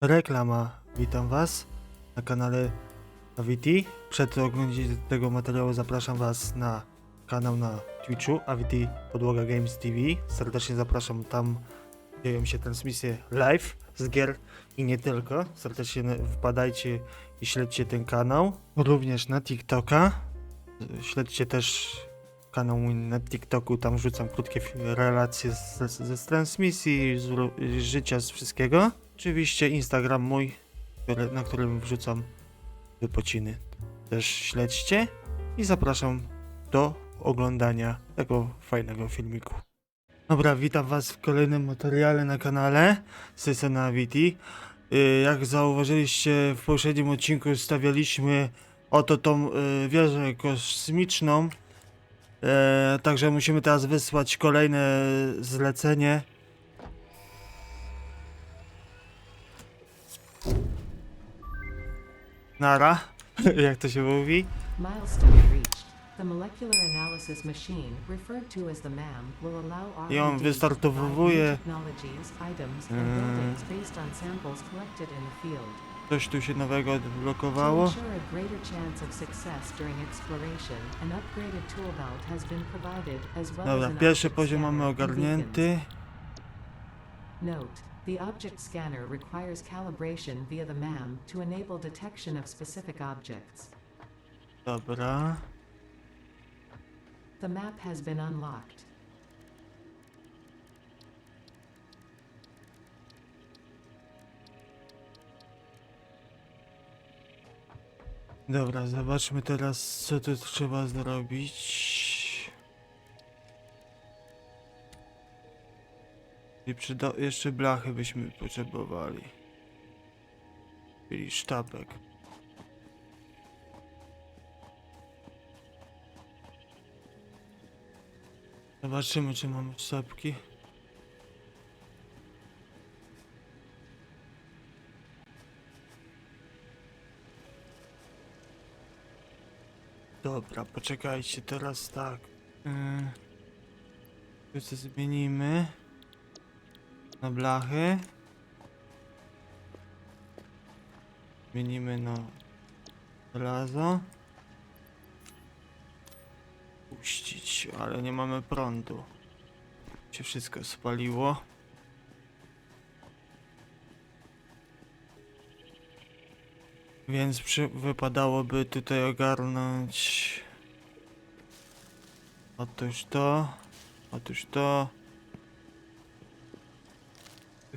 Reklama. Witam Was na kanale Aviti. Przed oglądaniem tego materiału zapraszam Was na kanał na Twitchu Aviti Podłoga Games TV. Serdecznie zapraszam. Tam dzieją się transmisje live z gier i nie tylko. Serdecznie wpadajcie i śledźcie ten kanał. Również na TikToka. Śledźcie też kanał mój na TikToku. Tam wrzucam krótkie relacje z, z, z transmisji, z, z życia, z wszystkiego. Oczywiście Instagram mój, na którym wrzucam wypociny. Też śledźcie i zapraszam do oglądania tego fajnego filmiku. Dobra, witam Was w kolejnym materiale na kanale Sesena Viti. Y, Jak zauważyliście w poprzednim odcinku stawialiśmy oto tą y, wieżę kosmiczną. E, także musimy teraz wysłać kolejne zlecenie. Nara, jak to się mówi. Milestone reached. The molecular analysis machine, referred to as the MAM, will allow I on wystartowuje. technologies, items, Mm. and buildings based on samples collected in the field. Coś tu się nowego odblokowało. Dobra, pierwszy poziom mamy ogarnięty. Note: The object scanner requires calibration via the MAM to enable detection of specific objects. Dobra. The map has been unlocked. Dobra, zobaczmy teraz, co tu trzeba zrobić. I jeszcze blachy byśmy potrzebowali. Czyli sztabek. Zobaczymy, czy mamy sztabki. Dobra, poczekajcie, teraz tak. Yy, tu co zmienimy na blachy. Zmienimy na żelazo. Puścić, ale nie mamy prądu. Się wszystko spaliło. Więc przy, wypadałoby tutaj ogarnąć. Otóż to. Otóż to.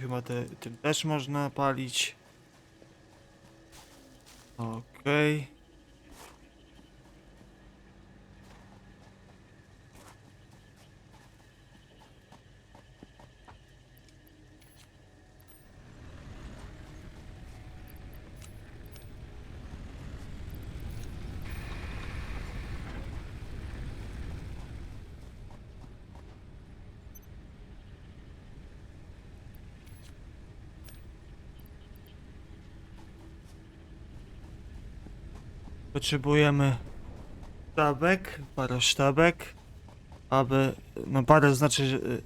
Chyba te, tym też można palić. Okej. Potrzebujemy sztabek, parę sztabek, aby, no parę znaczy y,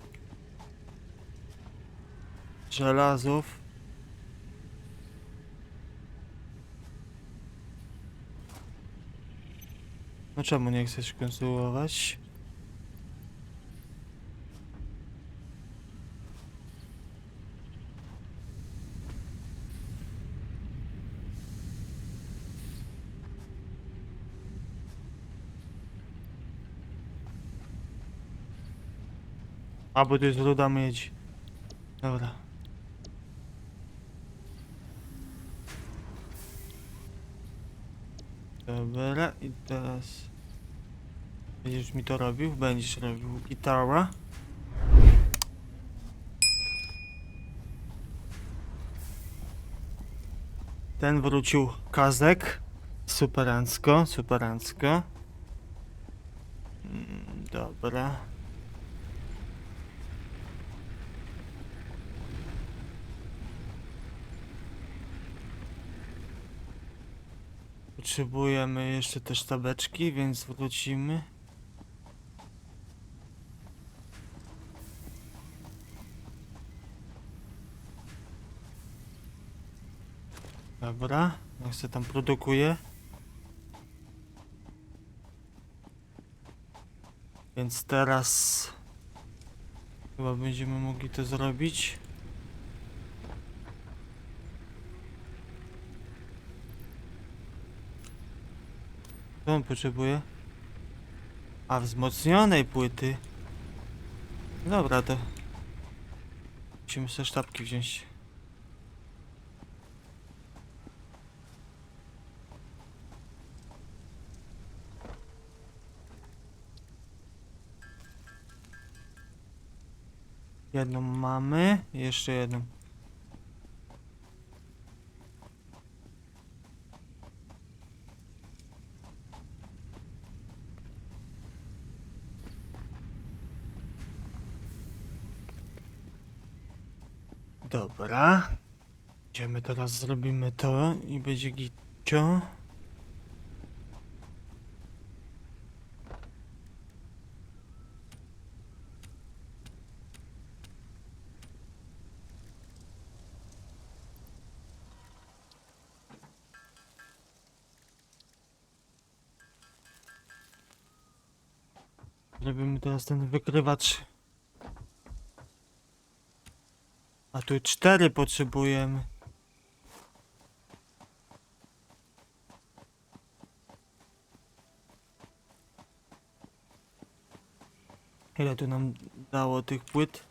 żelazów. No czemu nie chcesz konstruować? A, bo to jest ruda miedź. Dobra. Dobra, i teraz... Będziesz mi to robił? Będziesz robił gitara. Ten wrócił kazek. Superancko, superancko. Mm, Dobra. Potrzebujemy jeszcze te sztabeczki, więc wrócimy. Dobra, jak se tam produkuje. Więc teraz chyba będziemy mogli to zrobić. Co on potrzebuje? A wzmocnionej płyty. Dobra, to musimy sobie sztabki wziąć. Jedną mamy, jeszcze jedną. Dobra. Idziemy teraz, zrobimy to i będzie gitcio. Zrobimy teraz ten wykrywacz. A tu cztery potrzebujemy. Ile tu nam dało tych płyt?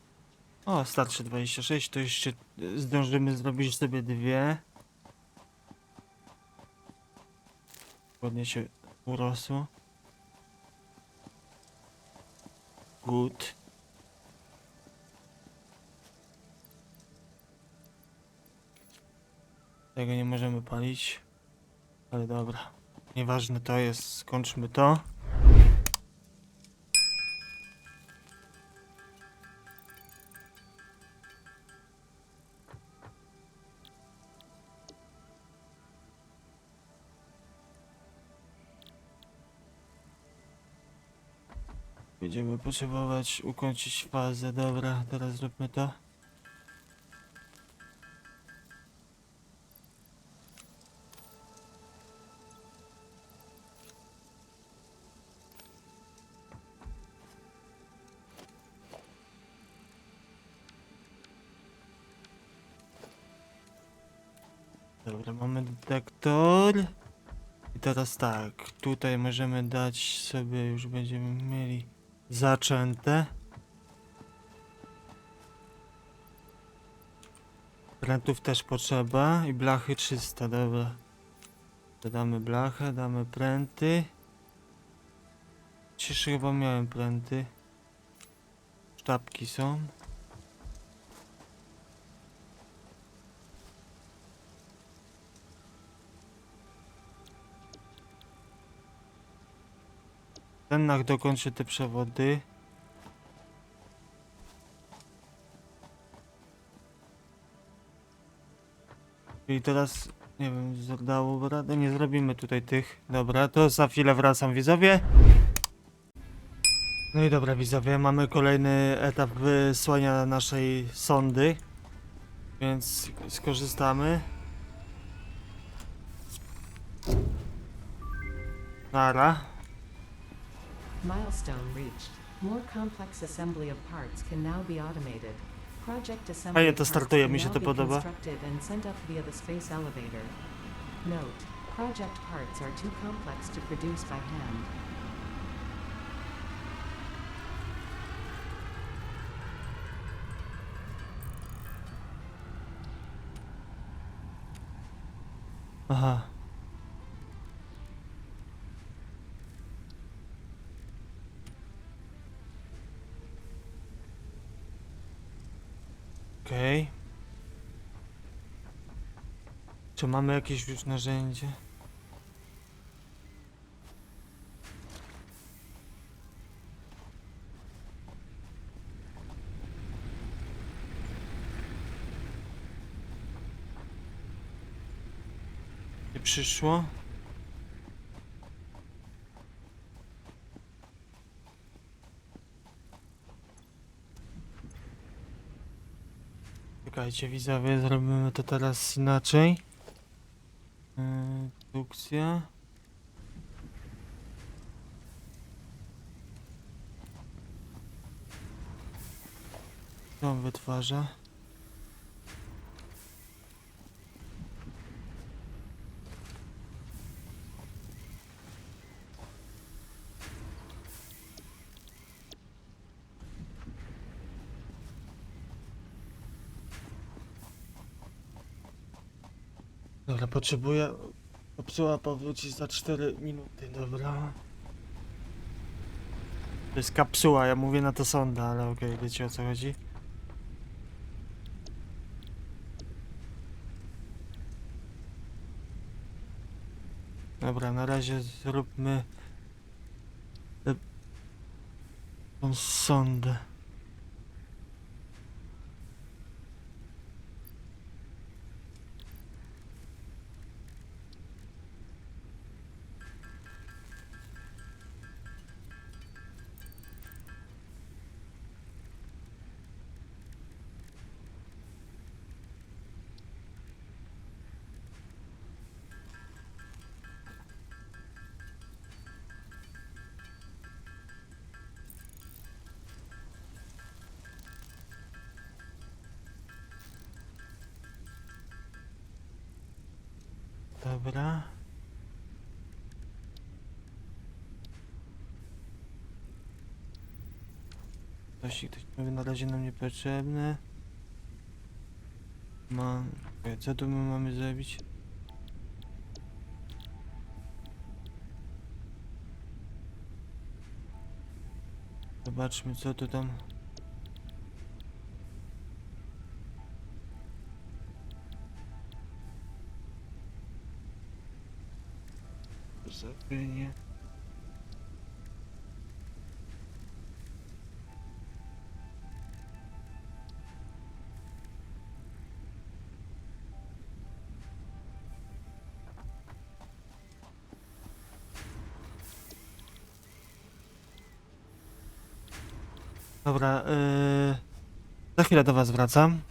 O, starczy 26, to jeszcze zdążymy zrobić sobie dwie. Ładnie się urosło. Good. Tego nie możemy palić. Ale dobra. Nieważne to jest, skończmy to. Będziemy potrzebować ukończyć fazę. Dobra, teraz zróbmy to. Detektor. I teraz tak, tutaj możemy dać sobie, już będziemy mieli zaczęte. Prętów też potrzeba i blachy 300, dobra. Dodamy blachę, damy pręty. Przecież chyba miałem pręty. Sztabki są. Ten nach dokończy te przewody. I teraz, nie wiem, dało radę, nie zrobimy tutaj tych. Dobra, to za chwilę wracam widzowie. No i dobra widzowie, mamy kolejny etap wysłania naszej sondy. Więc skorzystamy. Nara. Milestone reached. More complex assembly of parts can now be automated. Project assembly Fajnie to parts startuje, can mi się now to be podoba. constructed and sent up via the space elevator. Note: Project parts are too complex to produce by hand. Aha. Okej. Czy mamy jakieś już narzędzie? Nie przyszło? Czekajcie widzowie, zrobimy to teraz inaczej. Produkcja. Co on wytwarza? Dobra, potrzebuję. Popsuła powrócić za 4 minuty, dobra. To jest kapsuła, ja mówię na to sonda, ale okej, wiecie o co chodzi. Dobra, na razie zróbmy e, tą sondę. Dobra. Ktoś, ktoś mówi na razie nam niepotrzebne. Ma... Co tu my mamy zrobić? Zobaczmy co tu tam... Zapynie. Dobra, yy... za chwilę do was wracam.